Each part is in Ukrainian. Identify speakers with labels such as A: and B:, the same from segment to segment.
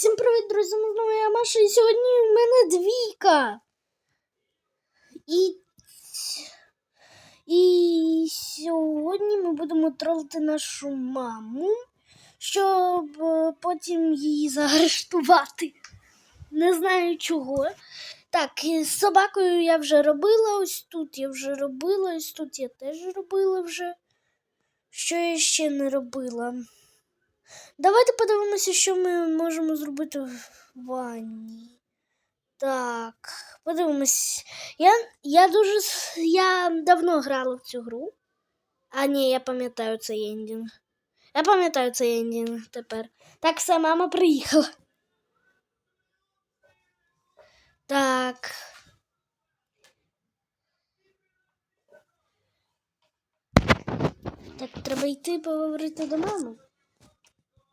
A: Всім привіт, друзі! Ми знову я Маша, і сьогодні в мене двійка. І, і сьогодні ми будемо тролити нашу маму, щоб е, потім її заарештувати. Не знаю чого. Так, з собакою я вже робила, ось тут я вже робила, ось тут я теж робила вже. Що я ще не робила? Давайте подивимося, що ми можемо зробити в ванні. Так, подивимось. Я, я дуже я давно грала в цю гру. А ні, я пам'ятаю цей ендінг. Я пам'ятаю цей ендінг тепер. Так, все, мама приїхала. Так. Так, треба йти поговорити до мами.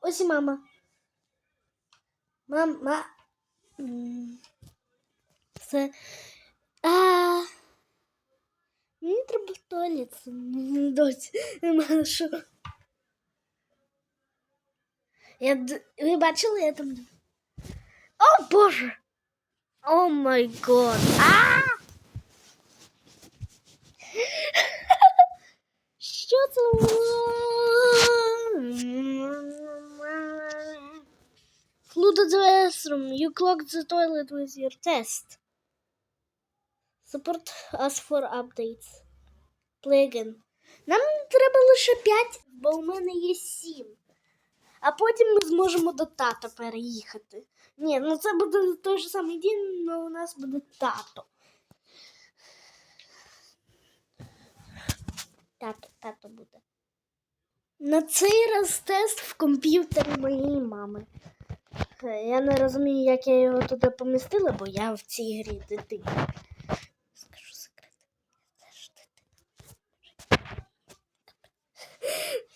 A: Ось і мама. Мама. Це. А. Мені треба в туалет. М, Дось. Нема що. Я, ви бачили, я там. О, Боже! О май год! А! Що це Flooded the restroom. You clogged the toilet with your test. Support us for updates. Play again. Нам треба лише 5, бо у мене є 7. А потім ми зможемо до тата переїхати. Ні, ну це буде той же самий день, але у нас буде тато. Тато, тато буде. На цей раз тест в комп'ютері моєї мами. Е, Я не розумію, як я його туди помістила, бо я в цій грі дитина. Скажу секрет.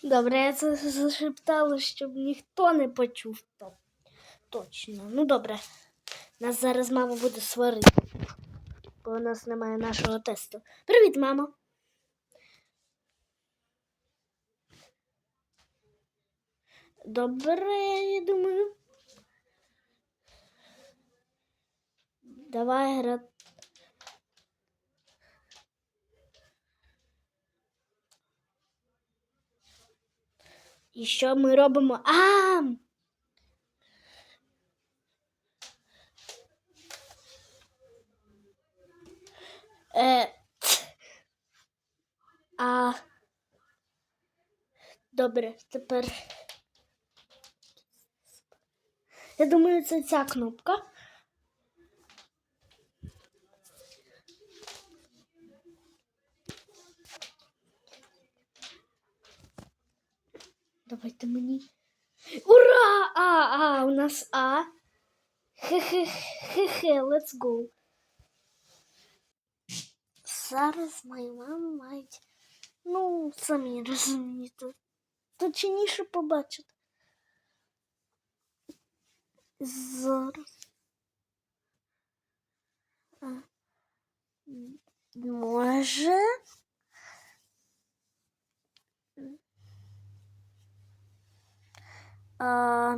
A: Добре, я це зашептала, щоб ніхто не почув то. Точно. Ну добре. Нас зараз мама буде сварити, бо у нас немає нашого тесту. Привіт, мамо. Добре, я думаю. Давай грати. І що ми робимо? А! Е, а. Добре, тепер. Я думаю, це ця кнопка. Давайте мені. Ура! А, а, у нас А. Хе-хе-хе-хе, let's go. Зараз мої мами мають. Ну, самі розумієте. Точніше побачити. Зараз. А. Може. А...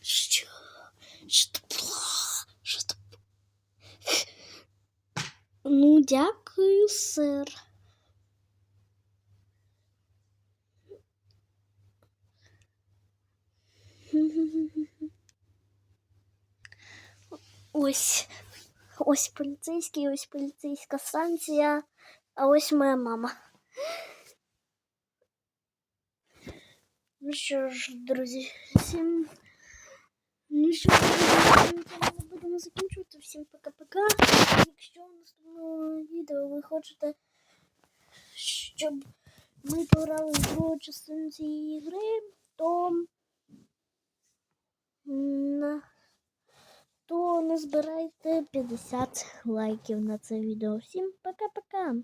A: Що? Що це було? Ну, дякую, сир. Ось, ось поліцейський, ось поліцейська станція, а ось моя мама. Ну що ж, друзі, всім. Ну що ж, друзі, на цьому ми будемо закінчувати. Всім пока-пока. Якщо в наступному відео ви хочете, щоб ми пограли в другу частину цієї гри, то, м, то не збирайте 50 лайків на це відео. Всім пока-пока!